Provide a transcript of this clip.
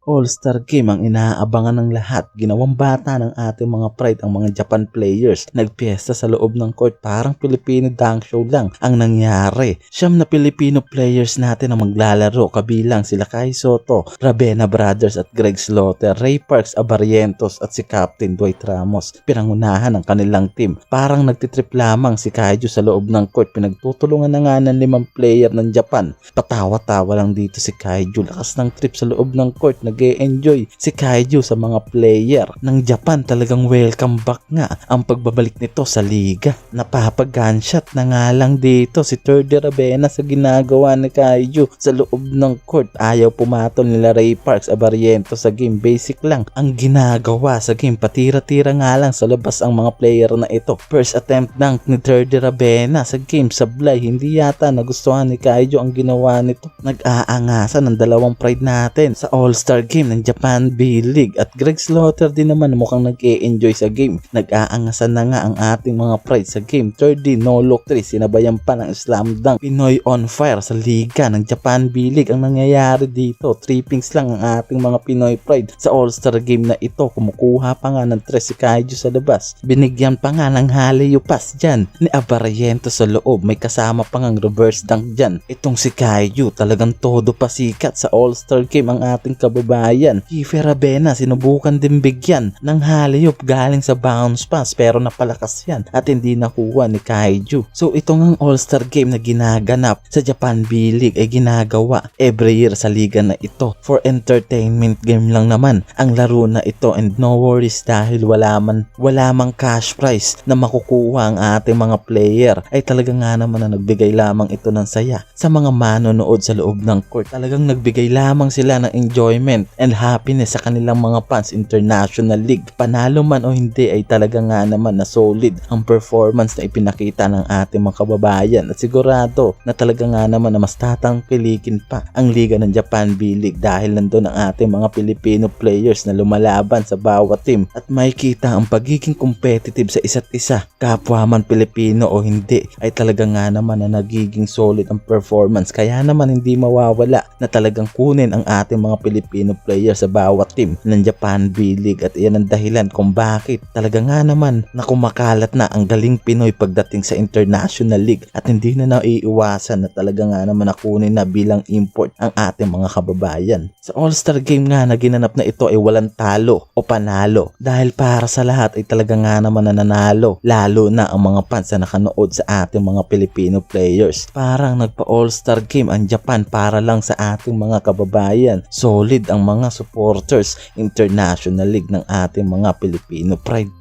All-Star Game ang inaabangan ng lahat. Ginawang bata ng ating mga pride ang mga Japan players. Nagpiesta sa loob ng court parang Filipino dunk show lang ang nangyari. Siyam na Filipino players natin ang maglalaro kabilang sila Kai Soto, Ravena Brothers at Greg Slaughter, Ray Parks, Abarientos at si Captain Dwight Ramos. Pinangunahan ng kanilang team. Parang nagtitrip lamang si Kaiju sa loob ng court. Pinagtutulungan na nga ng limang player ng Japan. Patawa-tawa lang dito si Kaiju. Lakas ng trip sa loob ng court nag enjoy si Kaiju sa mga player ng Japan. Talagang welcome back nga ang pagbabalik nito sa liga. Napapag-gunshot na nga lang dito si Turdy Ravena sa ginagawa ni Kaiju sa loob ng court. Ayaw pumatol nila Ray Parks Abariento sa game. Basic lang ang ginagawa sa game. Patira-tira nga lang sa labas ang mga player na ito. First attempt dunk ni Turdy Ravena sa game. Sablay, hindi yata nagustuhan ni Kaiju ang ginawa nito. Nag-aangasan ng dalawang pride natin sa All-Star Game ng Japan B-League at Greg Slaughter din naman mukhang nag-e-enjoy sa game. Nag-aangasan na nga ang ating mga pride sa game. Third D, no look 3, sinabayan pa ng slam dunk. Pinoy on fire sa liga ng Japan B-League. Ang nangyayari dito, trippings lang ang ating mga Pinoy pride sa All-Star Game na ito. Kumukuha pa nga ng tres si Kaiju sa labas. Binigyan pa nga ng halayo pass dyan ni Abariento sa loob. May kasama pa nga reverse dunk dyan. Itong si Kaiju talagang todo pasikat sa All-Star Game ang ating kababayan. Kiefer Rabena sinubukan din bigyan ng haliyop galing sa bounce pass pero napalakas yan at hindi nakuha ni Kaiju. So itong ang All-Star Game na ginaganap sa Japan B-League ay ginagawa every year sa liga na ito. For entertainment game lang naman ang laro na ito and no worries dahil wala man, wala mang cash prize na makukuha ang ating mga player ay talaga nga naman na nagbigay lamang ito ng saya sa mga manonood sa loob ng court. Talagang nagbigay lamang sila ng enjoyment and happiness sa kanilang mga fans. International League. Panalo man o hindi ay talaga nga naman na solid ang performance na ipinakita ng ating mga kababayan. At sigurado na talaga nga naman na mas tatangkilikin pa ang Liga ng Japan B-League dahil nandun ang ating mga Filipino players na lumalaban sa bawat team. At makikita ang pagiging competitive sa isa't isa kapwa man Pilipino o hindi ay talaga nga naman na nagiging solid ang performance. Kaya naman hindi mawawala na talagang kunin ang ating mga Pilipino players sa bawat team ng Japan B-League at iyan ang dahilan kung bakit talaga nga naman na kumakalat na ang galing Pinoy pagdating sa International League at hindi na naiiwasan na talaga nga naman na kunin na bilang import ang ating mga kababayan. Sa All-Star Game nga na ginanap na ito ay walang talo o panalo dahil para sa lahat ay talaga nga naman na nanalo lalo na ang mga fans na nakanood sa ating mga Filipino players. Parang nagpa All-Star Game ang Japan para lang sa ating mga kababayan. Solid ang mga supporters International League ng ating mga Filipino Pride.